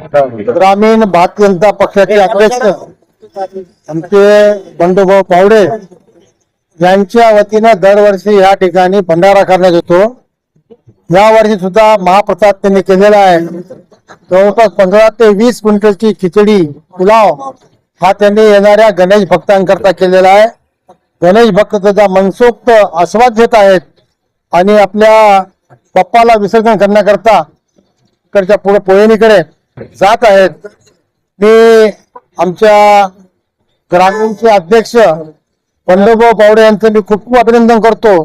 ग्रामीण भारतीय जनता पक्षाचे अध्यक्ष आमचे बंडूभाऊ पावडे यांच्या वतीनं दरवर्षी या ठिकाणी भंडारा करण्यात येतो. या वर्षी सुद्धा महाप्रसाद त्यांनी केलेला आहे. जवळपास पंधरा ते वीस क्विंटलची खिचडी पुलाव हा त्यांनी येणाऱ्या गणेश भक्तांकरता केलेला आहे. गणेश भक्त त्याचा मनसोक्त आस्वाद घेत आहेत आणि आपल्या पप्पाला विसर्जन करण्याकरता कडच्या पुढे पोयनीकडे जात आहेत. मी आमच्या ग्रामीणचे अध्यक्ष बंडूभाऊ बावडे यांचं मी खूप खूप अभिनंदन करतो.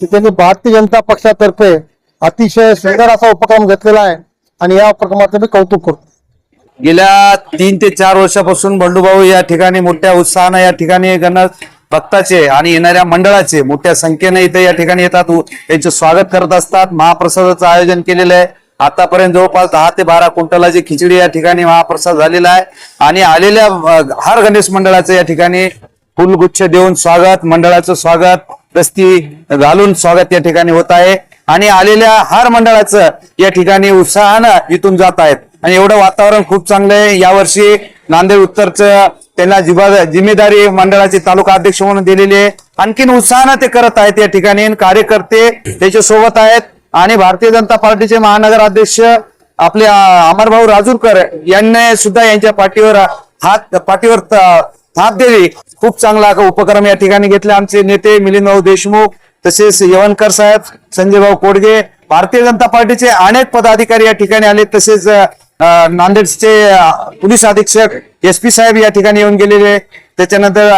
की त्यांनी भारतीय जनता पक्षातर्फे अतिशय सुंदर असा उपक्रम घेतलेला आहे आणि या उपक्रमाचं मी कौतुक करतो. गेल्या तीन ते चार वर्षापासून बंडूभाऊ या ठिकाणी मोठ्या उत्साहानं या ठिकाणी गणेश भक्ताचे आणि येणाऱ्या मंडळाचे मोठ्या संख्येने इथे या ठिकाणी येतात. त्यांचे स्वागत करत असतात. महाप्रसादाचं आयोजन केलेलं आहे. आतापर्यंत जवळपास दहा ते बारा क्विंटलाची खिचडी या ठिकाणी महाप्रसाद झालेला आहे. आणि आलेल्या हर गणेश मंडळाचं या ठिकाणी फुलगुच्छ देऊन स्वागत मंडळाचं स्वागत दस्ती घालून स्वागत या ठिकाणी होत आहे. आणि आलेल्या हर मंडळाचं या ठिकाणी उत्साहानं इथून जात आहेत. आणि एवढं वातावरण खूप चांगलं आहे. यावर्षी नांदेड उत्तरचं त्यांना जिबा- जिम्मेदारी मंडळाचे तालुका अध्यक्ष म्हणून दिलेली आहे. आणखीन उत्साहानं ते करत आहेत या ठिकाणी. कार्यकर्ते त्याच्या सोबत आहेत. आणि भारतीय जनता पार्टीचे महानगर अध्यक्ष आपले अमरभाऊ राजूरकर यांनी सुद्धा यांच्या पाठीवर हात पाठीवर थाप हात दिली. खूप चांगला उपक्रम या ठिकाणी घेतले आमचे नेते मिलिंदभाऊ देशमुख तसेच यवनकर साहेब संजयभाऊ कोडगे भारतीय जनता पार्टीचे अनेक पदाधिकारी या ठिकाणी आले तसेच नांदेडचे पोलीस अधीक्षक एस पी साहेब या ठिकाणी येऊन गेलेले. त्याच्यानंतर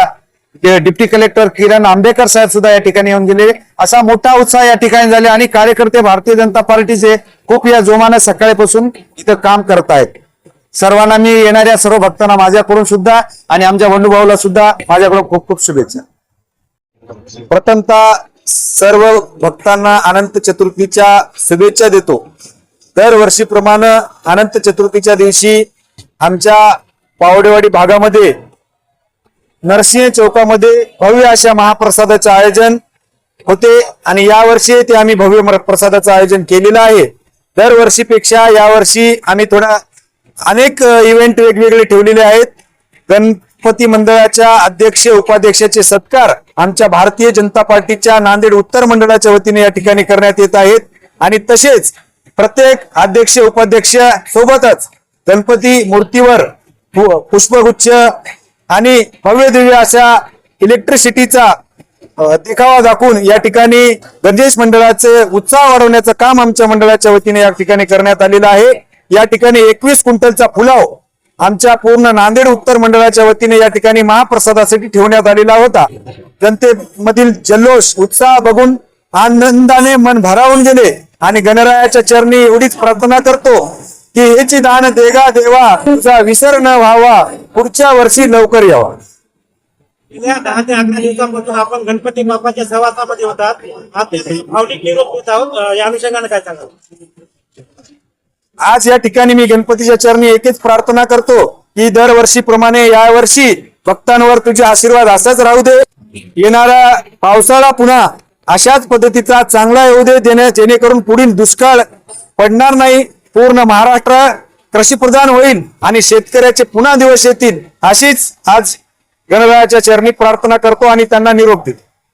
डिप्टी कलेक्टर किरण आंबेकर साहेब सुद्धा या ठिकाणी येऊन गेले. असा मोठा उत्साह या ठिकाणी झाले आणि कार्यकर्ते भारतीय जनता पार्टीचे खूप या जोमानं सकाळीपासून इथं काम करत आहेत. सर्वांना मी येणाऱ्या सर्व भक्तांना माझ्याकडून सुद्धा आणि आमच्या बंधुभाऊला सुद्धा माझ्याकडून खूप खूप शुभेच्छा. प्रथमतः सर्व भक्तांना अनंत चतुर्थीच्या शुभेच्छा देतो. दरवर्षीप्रमाणे अनंत चतुर्थीच्या दिवशी आमच्या पावडेवाडी भागामध्ये नरसिंह चौकामध्ये भव्य अशा महाप्रसादाचे आयोजन होते आणि यावर्षी ते आम्ही भव्य प्रसादाचं आयोजन केलेलं आहे. दरवर्षीपेक्षा यावर्षी आम्ही थोडा अनेक इव्हेंट वेगवेगळे ठेवलेले आहेत. गणपती मंडळाच्या अध्यक्ष उपाध्यक्षाचे सत्कार आमच्या भारतीय जनता पार्टीच्या नांदेड उत्तर मंडळाच्या वतीने या ठिकाणी करण्यात येत आहेत. आणि तसेच प्रत्येक अध्यक्ष उपाध्यक्ष सोबतच गणपती मूर्तीवर पुष्पगुच्छ आणि भव्य दिव्य अशा इलेक्ट्रिसिटीचा देखावा दाखवून या ठिकाणी गणेश मंडळाचे उत्साह वाढवण्याचं काम आमच्या मंडळाच्या वतीने या ठिकाणी करण्यात आलेलं आहे. या ठिकाणी एकवीस क्विंटलचा फुलाव आमच्या पूर्ण नांदेड उत्तर मंडळाच्या वतीने या ठिकाणी महाप्रसादासाठी ठेवण्यात आलेला होता. जनतेमधील जल्लोष उत्साह बघून आनंदाने मन भरावून गेले आणि गणरायाच्या चरणी एवढीच प्रार्थना करतो. की हेची दान देगा देवा तुझा विसर न व्हावा पुढच्या वर्षी लवकर यावा. गेल्या दहा ते अकरा दिवसापासून आपण गणपती बाप्पाच्या सहवासामध्ये होतात. भावनिक निरोप देत आहोत. या अनुषंगाने काय सांगाल? आज या ठिकाणी मी गणपतीच्या चरणी एकच प्रार्थना करतो की दरवर्षीप्रमाणे यावर्षी भक्तांवर तुझे आशीर्वाद असाच राहू दे. येणारा पावसाळा पुन्हा अशाच पद्धतीचा चांगला येऊ दे जेणेकरून पुढील दुष्काळ पडणार नाही. पूर्ण महाराष्ट्र कृषीप्रधान होईल आणि शेतकऱ्याचे पुन्हा दिवस येतील अशीच आज गणरायाच्या चरणी प्रार्थना करतो आणि त्यांना निरोप देतो.